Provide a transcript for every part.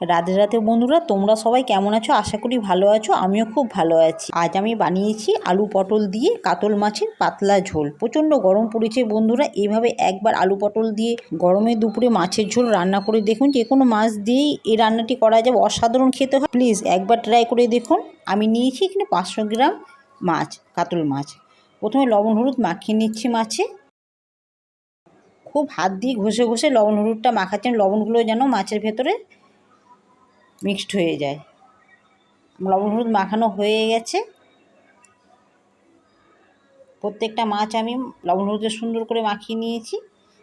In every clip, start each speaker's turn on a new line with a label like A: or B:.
A: রাধে রাধে বন্ধুরা, তোমরা সবাই কেমন আছো? আশা করি ভালো আছো, আমিও খুব ভালো আছি। আজ আমি বানিয়েছি আলু পটল দিয়ে কাতল মাছের পাতলা ঝোল। প্রচণ্ড গরম পড়েছে বন্ধুরা এইভাবে একবার আলু পটল দিয়ে গরমে দুপুরে মাছের ঝোল রান্না করে দেখুন, যে কোনো মাছ দিয়েই এই রান্নাটি করা যাবে অসাধারণ খেতে হয়। প্লিজ একবার ট্রাই করে দেখুন, আমি নিয়েছি এখানে পাঁচশো গ্রাম মাছ, কাতল মাছ। প্রথমে লবণ হলুদ মাখিয়ে নিচ্ছি মাছে। খুব হাত দিয়ে ঘষে ঘষে লবণ হলুদটা মাখাচ্ছেন লবণগুলো যেন মাছের ভেতরে মিক্সড হয়ে যায়। লবণ হলুদ মাখানো হয়ে গেছে। প্রত্যেকটা মাছ আমি লবণ হলুদে সুন্দর করে মাখিয়ে নিয়েছি।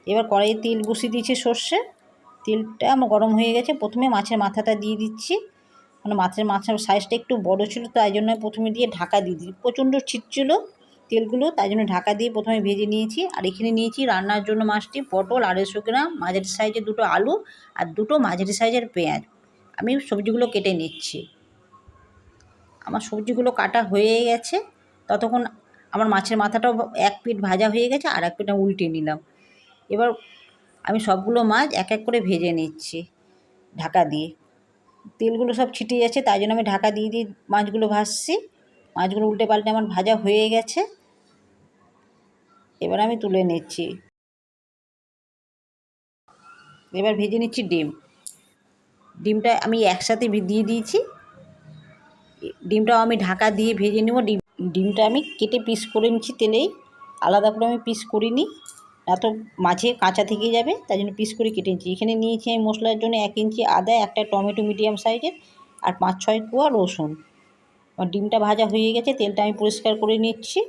A: এবার কড়াইয়ে তেল বসিয়ে দিয়েছি সর্ষে। তেলটা আমার গরম হয়ে গেছে। প্রথমে মাছের মাথাটা দিয়ে দিচ্ছি। মানে মাছের মাছের সাইজটা একটু বড় ছিল, তাই জন্য প্রথমে দিয়ে ঢাকা দিয়ে দিই। প্রচণ্ড ছিটছিল তেলগুলো, তাই জন্য ঢাকা দিয়ে প্রথমে ভেজে নিয়েছি। আর এখানে নিয়েছি রান্নার জন্য মাছটি পটল, আড়াইশো গ্রাম, মাঝারি সাইজের দুটো আলু আর দুটো মাঝারি সাইজের পেঁয়াজ। আমি সবজিগুলো কেটে নিচ্ছি। আমার সবজিগুলো কাটা হয়ে গেছে। ততক্ষণ আমার মাছের মাথাটাও এক পিঠ ভাজা হয়ে গেছে আর এক পিঠটা উল্টে নিলাম। এবার আমি সবগুলো মাছ এক এক করে ভেজে নিচ্ছি ঢাকা দিয়ে। তেলগুলো সব ছিটে যাচ্ছে, তাই জন্য আমি ঢাকা দিয়ে দিয়ে মাছগুলো ভাজছি। মাছগুলো উল্টে পাল্টে আমার ভাজা হয়ে গেছে। এবার আমি তুলে নিচ্ছি। এবার ভেজে নিচ্ছি ডিম। ডিমটা আমি একসাথে দিয়ে দিয়েছি। ডিমটাও আমি ঢাকা দিয়ে ভেজে নেব। ডিম ডিমটা আমি কেটে পিস করে নিচ্ছি তেলেই। আলাদা করে আমি পিস করিনি। না তো মাছে কাঁচা থেকে যাবে, তাই জন্য পিস করে কেটে নিচ্ছি। এখানে নিয়েছি আমি মশলার জন্য এক ইঞ্চি আদা, একটা টমেটো মিডিয়াম সাইজের আর পাঁচ ছয় কুয়া রসুন। আমার ডিমটা ভাজা হয়ে গেছে, তেলটা আমি পরিষ্কার করে নিচ্ছি।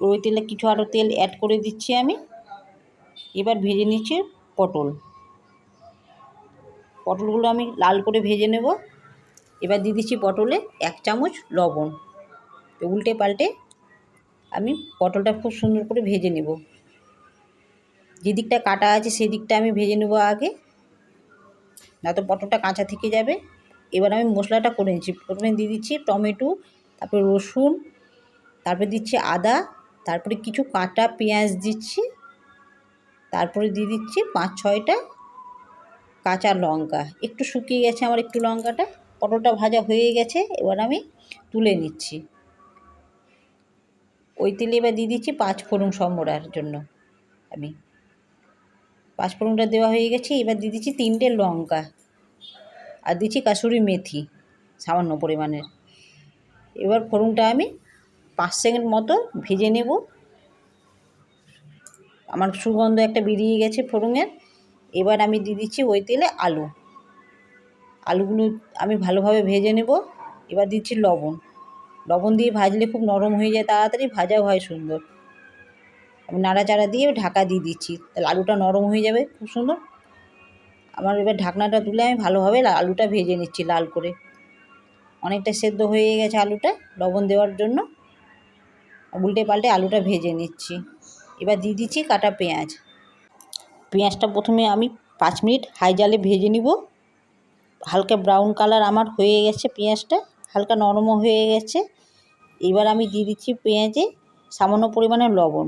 A: ওই তেলে কিছু আরও তেল অ্যাড করে দিচ্ছি আমি। এবার ভেজে নিচ্ছি পটল। পটলগুলো আমি লাল করে ভেজে নেব। এবার দিয়ে দিচ্ছি পটলে এক চামচ লবণ। উল্টে পাল্টে আমি পটলটা খুব সুন্দর করে ভেজে নেব। যে দিকটা কাটা আছে সেই দিকটা আমি ভেজে নেব আগে। না তো পটলটা কাঁচা থেকে যাবে। এবার আমি মশলাটা করে নিচ্ছি। প্রথমে দিয়ে দিচ্ছি টমেটো, তারপরে রসুন, তারপরে দিচ্ছি আদা, তারপরে কিছু কাটা পেঁয়াজ দিচ্ছি। তারপরে দিয়ে দিচ্ছি পাঁচ ছয়টা কাঁচা লঙ্কা। একটু শুকিয়ে গেছে আমার একটু লঙ্কাটা। পটলটা ভাজা হয়ে গেছে, এবার আমি তুলে নিচ্ছি। ওই তেলে এবার দিয়ে দিচ্ছি পাঁচ ফোড়ন সম্বরার জন্য আমি। পাঁচ ফোড়নটা দেওয়া হয়ে গেছে, এবার দিয়ে দিচ্ছি তিনটে লঙ্কা। আর দিচ্ছি কাসুরি মেথি, সামান্য পরিমাণের। এবার ফোড়নটা আমি পাঁচ সেকেন্ড মতো ভেজে নেব। আমার সুগন্ধ একটা বেরিয়ে গেছে ফোড়নের। এবার আমি দিয়ে দিচ্ছি ওই তেলে আলু। আলুগুলো আমি ভালোভাবে ভেজে নেব। এবার দিচ্ছি লবণ। লবণ দিয়ে ভাজলে খুব নরম হয়ে যায়, তাড়াতাড়ি ভাজাও হয় সুন্দর। আমি নাড়াচাড়া দিয়ে ঢাকা দিয়ে দিচ্ছি। তাহলে আলুটা নরম হয়ে যাবে, খুব সুন্দর। আমার এবার ঢাকনাটা তুলে আমি ভালোভাবে আলুটা ভেজে নিচ্ছি লাল করে। অনেকটা সেদ্ধ হয়ে গেছে আলুটা লবণ দেওয়ার জন্য। উল্টে পাল্টে আলুটা ভেজে নিচ্ছি। এবার দিয়ে দিচ্ছি কাটা পেঁয়াজ। পেঁয়াজটা প্রথমে আমি পাঁচ মিনিট হাই জালে ভেজে নিব। হালকা ব্রাউন কালার আমার হয়ে গেছে পেঁয়াজটা, হালকা নরমও হয়ে গেছে। এবার আমি দিয়ে দিচ্ছি পেঁয়াজে সামান্য পরিমাণে লবণ।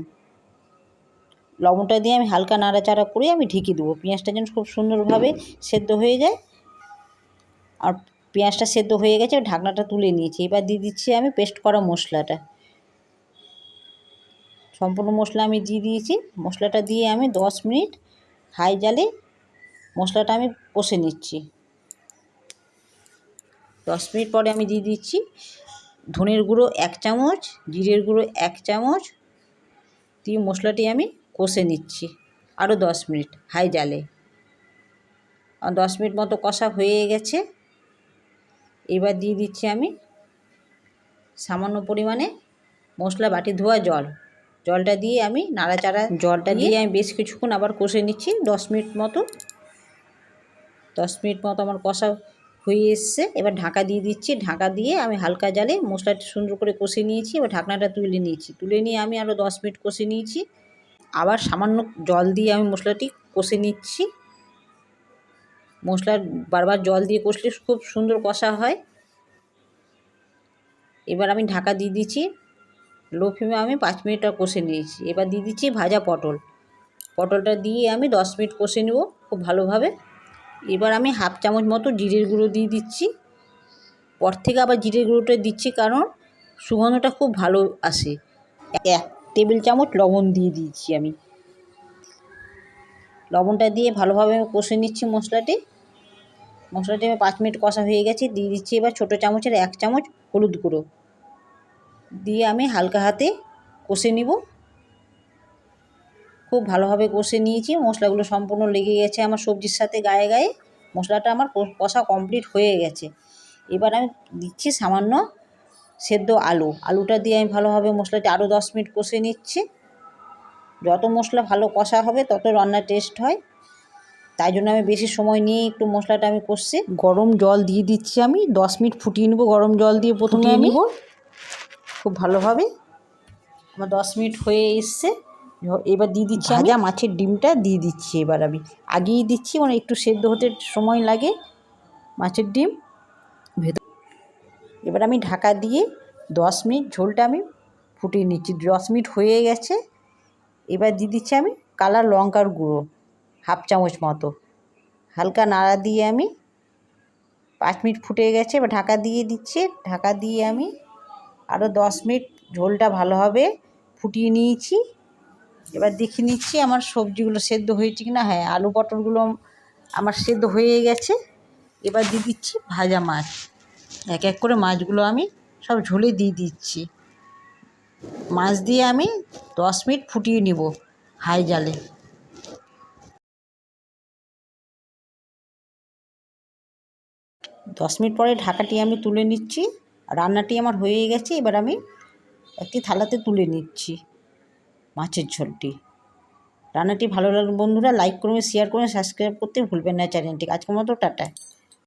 A: লবণটা দিয়ে আমি হালকা নাড়াচাড়া করে আমি ঢেকে দেবো। পেঁয়াজটা যেন খুব সুন্দরভাবে সেদ্ধ হয়ে যায়। আর পেঁয়াজটা সেদ্ধ হয়ে গেছে ঢাকনাটা তুলে নিয়েছি। এবার দিয়ে দিচ্ছি আমি পেস্ট করা মশলাটা। সম্পূর্ণ মশলা আমি দিয়ে দিয়েছি। মশলাটা দিয়ে আমি দশ মিনিট হাই জালে মশলাটা আমি কষে নিচ্ছি। দশ মিনিট পরে আমি দিয়ে দিচ্ছি ধনের গুঁড়ো এক চামচ, জিরের গুঁড়ো এক চামচ, দিয়ে মশলাটি আমি কষে নিচ্ছি আরও দশ মিনিট হাই জালে। দশ মিনিট মতো কষা হয়ে গেছে। এবার দিয়ে দিচ্ছি আমি সামান্য পরিমাণে মশলা বাটি ধোয়া জল। জলটা দিয়ে আমি নাড়াচাড়া জলটা দিয়ে আমি বেশ কিছুক্ষণ আবার কষে নিচ্ছি। দশ মিনিট মতো। দশ মিনিট মতো আমার কষা হয়ে এসছে। এবার ঢাকা দিয়ে দিচ্ছি। ঢাকা দিয়ে আমি হালকা জালে মশলাটা সুন্দর করে কষে নিয়েছি। এবার ঢাকনাটা তুলে নিয়েছি। তুলে নিয়ে আমি আরও দশ মিনিট কষে নিয়েছি। আবার সামান্য জল দিয়ে আমি মশলাটি কষে নিচ্ছি। মশলার বারবার জল দিয়ে কষলে খুব সুন্দর কষা হয়। এবার আমি ঢাকা দিয়ে দিচ্ছি। লো ফ্লেমে আমি পাঁচ মিনিটটা কষে নিয়েছি। এবার দিয়ে দিচ্ছি ভাজা পটল। পটলটা দিয়ে আমি দশ মিনিট কষে নেব খুব ভালোভাবে। এবার আমি হাফ চামচ মতো জিরের গুঁড়ো দিয়ে দিচ্ছি। পর থেকে আবার জিরের গুঁড়োটা দিচ্ছি কারণ সুগন্ধটা খুব ভালো আসে। এক টেবিল চামচ লবণ দিয়ে দিয়েছি আমি। লবণটা দিয়ে ভালোভাবে আমি কষে নিচ্ছি মশলাটি। মশলাটি আমার পাঁচ মিনিট কষা হয়ে গেছে। দিয়ে দিচ্ছি এবার ছোটো চামচের এক চামচ হলুদ গুঁড়ো। দিয়ে আমি হালকা হাতে কষে নিব। খুব ভালোভাবে কষে নিয়েছি মশলাগুলো সম্পূর্ণ লেগে গেছে আমার সবজির সাথে গায়ে গায়ে। মশলাটা আমার কষা কমপ্লিট হয়ে গেছে। এবার আমি দিচ্ছি সামান্য সেদ্ধ আলু। আলুটা দিয়ে আমি ভালোভাবে মশলাটা আরও দশ মিনিট কষে নিচ্ছি। যত মশলা ভালো কষা হবে তত রান্নার টেস্ট হয়। তাই জন্য আমি বেশি সময় নিয়ে একটু মশলাটা আমি কষছি। গরম জল দিয়ে দিচ্ছি আমি। দশ মিনিট ফুটিয়ে নেব গরম জল দিয়ে প্রথমে আমি। খুব ভালোভাবে আমার দশ মিনিট হয়ে এসছে। এবার দিয়ে দিচ্ছি ভাজা মাছের ডিমটা দিয়ে দিচ্ছি এবার আমি। আগেই দিচ্ছি মানে একটু সেদ্ধ হতে সময় লাগে মাছের ডিম। ভেতর এবার আমি ঢাকা দিয়ে দশ মিনিট ঝোলটা আমি ফুটিয়ে নিচ্ছি। দশ মিনিট হয়ে গেছে। এবার দিয়ে দিচ্ছি আমি কালার লঙ্কার গুঁড়ো, হাফ চামচ মতো। হালকা নাড়া দিয়ে আমি পাঁচ মিনিট ফুটে গেছে। এবার ঢাকা দিয়ে দিচ্ছি। ঢাকা দিয়ে আমি আরও দশ মিনিট ঝোলটা ভালোভাবে ফুটিয়ে নিয়েছি। এবার দেখে নিচ্ছি আমার সবজিগুলো সেদ্ধ হয়েছে কি না হ্যাঁ আলু পটলগুলো আমার সেদ্ধ হয়ে গেছে। এবার দিয়ে দিচ্ছি ভাজা মাছ। এক এক করে মাছগুলো আমি সব ঝোলে দিয়ে দিচ্ছি। মাছ দিয়ে আমি দশ মিনিট ফুটিয়ে নিব হাই জালে। দশ মিনিট পরে ঢাকাটি আমি তুলে নিচ্ছি। রান্নাটি আমার হয়ে গেছে, এবার আমি একটি থালাতে তুলে নিচ্ছি মাছের ঝোলটি। রান্নাটি ভালো লাগলে বন্ধুরা লাইক করবেন শেয়ার করবেন সাবস্ক্রাইব করতে ভুলবেন না চ্যানেলটি আজকের মতো টাটা।